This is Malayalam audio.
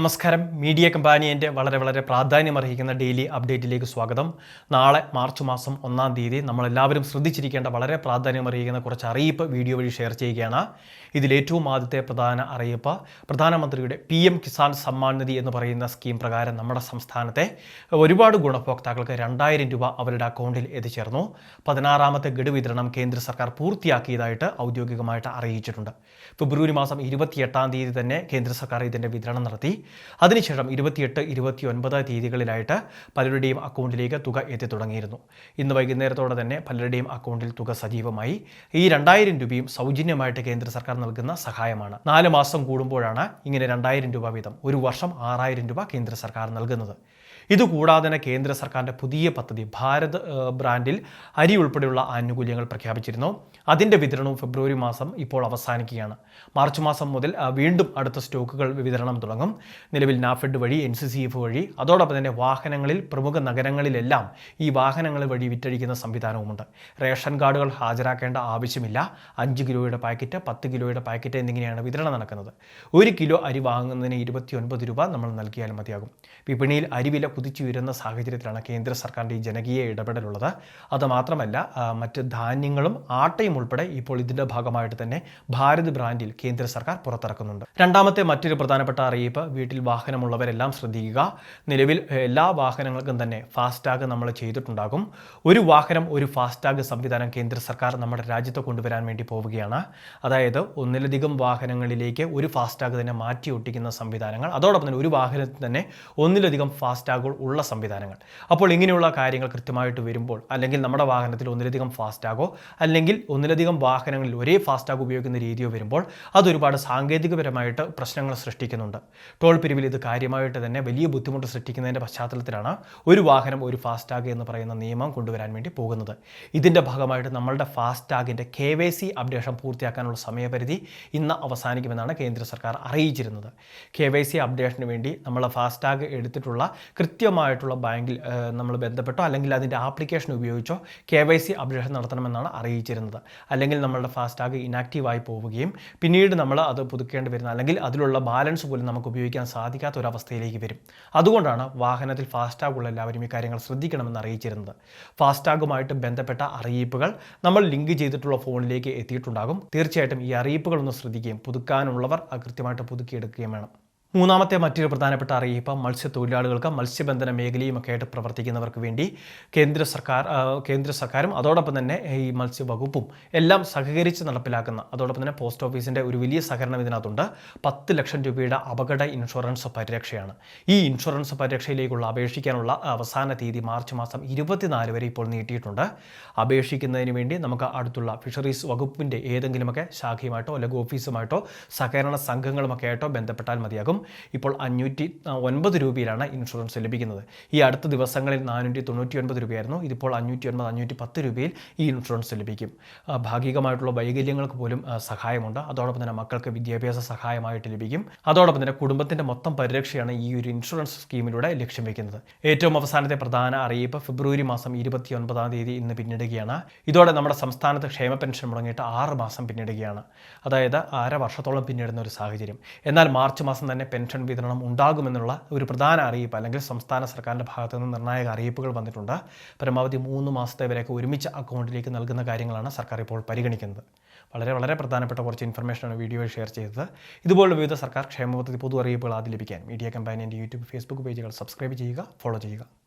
നമസ്കാരം. മീഡിയ കമ്പാനിയന്റെ വളരെ വളരെ പ്രാധാന്യമർഹിക്കുന്ന ഡെയിലി അപ്ഡേറ്റിലേക്ക് സ്വാഗതം. നാളെ മാർച്ച് മാസം ഒന്നാം തീയതി നമ്മളെല്ലാവരും ശ്രദ്ധിച്ചിരിക്കേണ്ട വളരെ പ്രാധാന്യമർഹിക്കുന്ന കുറച്ച് അറിയിപ്പ് വീഡിയോ വഴി ഷെയർ ചെയ്യുകയാണ്. ഇതിലേറ്റവും ആദ്യത്തെ പ്രധാന അറിയിപ്പ് പ്രധാനമന്ത്രിയുടെ പി എം കിസാൻ സമ്മാൻ നിധി എന്ന് പറയുന്ന സ്കീം പ്രകാരം നമ്മുടെ സംസ്ഥാനത്തെ ഒരുപാട് ഗുണഭോക്താക്കൾക്ക് രണ്ടായിരം രൂപ അവരുടെ അക്കൗണ്ടിൽ എത്തിച്ചേർന്നു. പതിനാറാമത്തെ ഗഡു വിതരണം കേന്ദ്ര സർക്കാർ പൂർത്തിയാക്കിയതായിട്ട് ഔദ്യോഗികമായിട്ട് അറിയിച്ചിട്ടുണ്ട്. ഫെബ്രുവരി മാസം ഇരുപത്തിയെട്ടാം തീയതി തന്നെ കേന്ദ്ര സർക്കാർ ഇതിന്റെ വിതരണം നടത്തി. അതിനുശേഷം ഇരുപത്തിയെട്ട് ഇരുപത്തി ഒൻപത് തീയതികളിലായിട്ട് പലരുടെയും അക്കൗണ്ടിലേക്ക് തുക എത്തി തുടങ്ങിയിരുന്നു. ഇന്ന് വൈകുന്നേരത്തോടെ തന്നെ പലരുടെയും അക്കൗണ്ടിൽ തുക സജീവമായി. ഈ രണ്ടായിരം രൂപയും സൗജന്യമായിട്ട് കേന്ദ്ര സർക്കാർ നൽകുന്ന സഹായമാണ്. നാല് മാസം കൂടുമ്പോഴാണ് ഇങ്ങനെ രണ്ടായിരം രൂപ വീതം. ഒരു വർഷം ആറായിരം രൂപ കേന്ദ്ര സർക്കാർ നൽകുന്നത്. ഇതുകൂടാതെ തന്നെ കേന്ദ്ര സർക്കാരിന്റെ പുതിയ പദ്ധതി ഭാരത് ബ്രാൻഡിൽ അരി ഉൾപ്പെടെയുള്ള ആനുകൂല്യങ്ങൾ പ്രഖ്യാപിച്ചിരുന്നു. അതിന്റെ വിതരണവും ഫെബ്രുവരി മാസം ഇപ്പോൾ അവസാനിക്കുകയാണ്. മാർച്ച് മാസം മുതൽ വീണ്ടും അടുത്ത സ്റ്റോക്കുകൾ വിതരണം തുടങ്ങും. നിലവിൽ നാഫെഡ് വഴി എൻ സി സി എഫ് വഴി അതോടൊപ്പം തന്നെ വാഹനങ്ങളിൽ പ്രമുഖ നഗരങ്ങളിലെല്ലാം ഈ വാഹനങ്ങൾ വഴി വിറ്റഴിക്കുന്ന സംവിധാനവുമുണ്ട്. റേഷൻ കാർഡുകൾ ഹാജരാക്കേണ്ട ആവശ്യമില്ല. അഞ്ച് കിലോയുടെ പാക്കറ്റ് പത്ത് കിലോയുടെ പാക്കറ്റ് എന്നിങ്ങനെയാണ് വിതരണം നടക്കുന്നത്. ഒരു കിലോ അരി വാങ്ങുന്നതിന് ഇരുപത്തി ഒൻപത് രൂപ നമ്മൾ നൽകിയാൽ മതിയാകും. വിപണിയിൽ അരിവില കുതിച്ചുയരുന്ന സാഹചര്യത്തിലാണ് കേന്ദ്ര സർക്കാരിന്റെ ഈ ജനകീയ ഇടപെടലുള്ളത്. അത് മാത്രമല്ല മറ്റ് ധാന്യങ്ങളും ആട്ടയും ഉൾപ്പെടെ ഇപ്പോൾ ഇതിന്റെ ഭാഗമായിട്ട് തന്നെ ഭാരത് ബ്രാൻഡിൽ കേന്ദ്ര സർക്കാർ പുറത്തിറക്കുന്നുണ്ട്. രണ്ടാമത്തെ മറ്റൊരു പ്രധാനപ്പെട്ട അറിയിപ്പ് വീട്ടിൽ വാഹനമുള്ളവരെല്ലാം ശ്രദ്ധിക്കുക. നിലവിൽ എല്ലാ വാഹനങ്ങൾക്കും തന്നെ ഫാസ്ടാഗ് നമ്മൾ ചെയ്തിട്ടുണ്ടാകും. ഒരു വാഹനം ഒരു ഫാസ്ടാഗ് സംവിധാനം കേന്ദ്ര സർക്കാർ നമ്മുടെ രാജ്യത്ത് കൊണ്ടുവരാൻ വേണ്ടി പോവുകയാണ്. അതായത് ഒന്നിലധികം വാഹനങ്ങളിലേക്ക് ഒരു ഫാസ്ടാഗ് തന്നെ മാറ്റി ഒട്ടിക്കുന്ന സംവിധാനങ്ങൾ അതോടൊപ്പം തന്നെ ഒരു വാഹനത്തിൽ തന്നെ ഒന്നിലധികം ഫാസ്ടാഗുകൾ ഉള്ള സംവിധാനങ്ങൾ. അപ്പോൾ ഇങ്ങനെയുള്ള കാര്യങ്ങൾ കൃത്യമായിട്ട് വരുമ്പോൾ അല്ലെങ്കിൽ നമ്മുടെ വാഹനത്തിൽ ഒന്നിലധികം ഫാസ്റ്റാഗോ അല്ലെങ്കിൽ ഒന്നിലധികം വാഹനങ്ങളിൽ ഒരേ ഫാസ്റ്റാഗ് ഉപയോഗിക്കുന്ന രീതിയോ വരുമ്പോൾ അതൊരുപാട് സാങ്കേതികപരമായിട്ട് പ്രശ്നങ്ങൾ സൃഷ്ടിക്കുന്നുണ്ട്. ടോൾ പിരിവിൽ ഇത് കാര്യമായിട്ട് തന്നെ വലിയ ബുദ്ധിമുട്ട് സൃഷ്ടിക്കുന്നതിന്റെ പശ്ചാത്തലത്തിലാണ് ഒരു വാഹനം ഒരു ഫാസ്റ്റാഗ് എന്ന് പറയുന്ന നിയമം കൊണ്ടുവരാൻ വേണ്ടി പോകുന്നത്. ഇതിന്റെ ഭാഗമായിട്ട് നമ്മളുടെ ഫാസ്റ്റാഗിന്റെ കെ വൈ സി അപ്ഡേഷൻ പൂർത്തിയാക്കാനുള്ള സമയപരിധി ഇന്ന് അവസാനിക്കുമെന്നാണ് കേന്ദ്ര സർക്കാർ അറിയിച്ചിരുന്നത്. കെ വൈ സി അപ്ഡേഷന് വേണ്ടി നമ്മൾ ഫാസ്റ്റാഗ് എടുത്തിട്ടുള്ള കൃത്യമായിട്ടുള്ള ബാങ്കിൽ നമ്മൾ ബന്ധപ്പെട്ടോ അല്ലെങ്കിൽ അതിന്റെ ആപ്ലിക്കേഷൻ ഉപയോഗിച്ചോ കെ വൈ സി അപ്ഡേഷൻ നടത്തണമെന്നാണ് അറിയിച്ചിരുന്നത്. അല്ലെങ്കിൽ നമ്മളുടെ ഫാസ്ടാഗ് ഇനാക്റ്റീവായി പോവുകയും പിന്നീട് നമ്മൾ അത് പുതുക്കേണ്ടി വരുന്ന അല്ലെങ്കിൽ അതിലുള്ള ബാലൻസ് പോലും നമുക്ക് ഉപയോഗിക്കാൻ സാധിക്കാത്ത ഒരു അവസ്ഥയിലേക്ക് വരും. അതുകൊണ്ടാണ് വാഹനത്തിൽ ഫാസ്ടാഗ് ഉള്ള എല്ലാവരും ഈ കാര്യങ്ങൾ ശ്രദ്ധിക്കണമെന്ന് അറിയിച്ചിരുന്നത്. ഫാസ്ടാഗുമായിട്ട് ബന്ധപ്പെട്ട അറിയിപ്പുകൾ നമ്മൾ ലിങ്ക് ചെയ്തിട്ടുള്ള ഫോണിലേക്ക് എത്തിയിട്ടുണ്ടാകും. തീർച്ചയായിട്ടും ഈ അറിയിപ്പുകളൊന്ന് ശ്രദ്ധിക്കുകയും പുതുക്കാനുള്ളവർ കൃത്യമായിട്ട് പുതുക്കിയെടുക്കുകയും വേണം. മൂന്നാമത്തെ മറ്റൊരു പ്രധാനപ്പെട്ട അറിയിപ്പ് മത്സ്യത്തൊഴിലാളികൾക്ക് മത്സ്യബന്ധന മേഖലയുമൊക്കെ ആയിട്ട് പ്രവർത്തിക്കുന്നവർക്ക് വേണ്ടി കേന്ദ്ര സർക്കാർ കേന്ദ്ര സർക്കാരും അതോടൊപ്പം തന്നെ ഈ മത്സ്യവകുപ്പും എല്ലാം സഹകരിച്ച് നടപ്പിലാക്കുന്ന അതോടൊപ്പം തന്നെ പോസ്റ്റ് ഓഫീസിന്റെ ഒരു വലിയ സഹകരണം ഇതിനകത്തുണ്ട്. പത്ത് ലക്ഷം രൂപയുടെ അപകട ഇൻഷുറൻസ് പരിരക്ഷയാണ്. ഈ ഇൻഷുറൻസ് പരിരക്ഷയിലേക്കുള്ള അപേക്ഷിക്കാനുള്ള അവസാന തീയതി മാർച്ച് മാസം ഇരുപത്തിനാല് വരെ ഇപ്പോൾ നീട്ടിയിട്ടുണ്ട്. അപേക്ഷിക്കുന്നതിന് വേണ്ടി നമുക്ക് അടുത്തുള്ള ഫിഷറീസ് വകുപ്പിന്റെ ഏതെങ്കിലുമൊക്കെ ശാഖയുമായിട്ടോ അല്ലെങ്കിൽ ഓഫീസുമായിട്ടോ സഹകരണ സംഘങ്ങളുമൊക്കെ ആയിട്ടോ ബന്ധപ്പെട്ടാൽ മതിയാകും. ഇപ്പോൾ അഞ്ഞൂറ്റി ഒൻപത് രൂപയിലാണ് ഇൻഷുറൻസ് ലഭിക്കുന്നത്. ഈ അടുത്ത ദിവസങ്ങളിൽ നാനൂറ്റി തൊണ്ണൂറ്റി ഒൻപത് രൂപയായിരുന്നു. ഇതിപ്പോൾ അഞ്ഞൂറ്റി ഒൻപത് അഞ്ഞൂറ്റി പത്ത് രൂപയിൽ ഈ ഇൻഷുറൻസ് ലഭിക്കും. ഭാഗികമായിട്ടുള്ള വൈകല്യങ്ങൾക്ക് പോലും സഹായമുണ്ട്. അതോടൊപ്പം തന്നെ മക്കൾക്ക് വിദ്യാഭ്യാസ സഹായമായിട്ട് ലഭിക്കും. അതോടൊപ്പം തന്നെ കുടുംബത്തിന്റെ മൊത്തം പരിരക്ഷയാണ് ഈ ഒരു ഇൻഷുറൻസ് സ്കീമിലൂടെ ലക്ഷ്യം വയ്ക്കുന്നത് ഏറ്റവും അവസാനത്തെ പ്രധാന അറിയിപ്പ് ഫെബ്രുവരി മാസം ഇരുപത്തി ഒൻപതാം തീയതി ഇന്ന് പിന്നിടുകയാണ്. ഇതോടെ നമ്മുടെ സംസ്ഥാനത്ത് ക്ഷേമ പെൻഷൻ മുടങ്ങിയിട്ട് ആറ് മാസം പിന്നിടുകയാണ്. അതായത് അര വർഷത്തോളം പിന്നിടുന്ന ഒരു സാഹചര്യം. എന്നാൽ മാർച്ച് മാസം തന്നെ പെൻഷൻ വിതരണം ഉണ്ടാകുമെന്നുള്ള ഒരു പ്രധാന അറിയിപ്പ് അല്ലെങ്കിൽ സംസ്ഥാന സർക്കാരിന്റെ ഭാഗത്തു നിന്ന് നിർണായക അറിയിപ്പുകൾ വന്നിട്ടുണ്ട്. പരമാവധി മൂന്ന് മാസത്തെ വരെയൊക്കെ ഒരുമിച്ച് അക്കൗണ്ടിലേക്ക് നൽകുന്ന കാര്യങ്ങളാണ് സർക്കാർ ഇപ്പോൾ പരിഗണിക്കുന്നത്. വളരെ വളരെ പ്രധാനപ്പെട്ട കുറച്ച് ഇൻഫർമേഷനാണ് വീഡിയോ ഷെയർ ചെയ്തത്. ഇതുപോലുള്ള വിവിധ സർക്കാർ ക്ഷേമ പദ്ധതി പൊതു അറിയിപ്പുകൾ ആദ്യം ലഭിക്കാൻ മീഡിയ കമ്പാനിന്റെ യൂട്യൂബ് ഫേസ്ബുക്ക് പേജുകൾ സബ്സ്ക്രൈബ് ചെയ്യുക ഫോളോ ചെയ്യുക.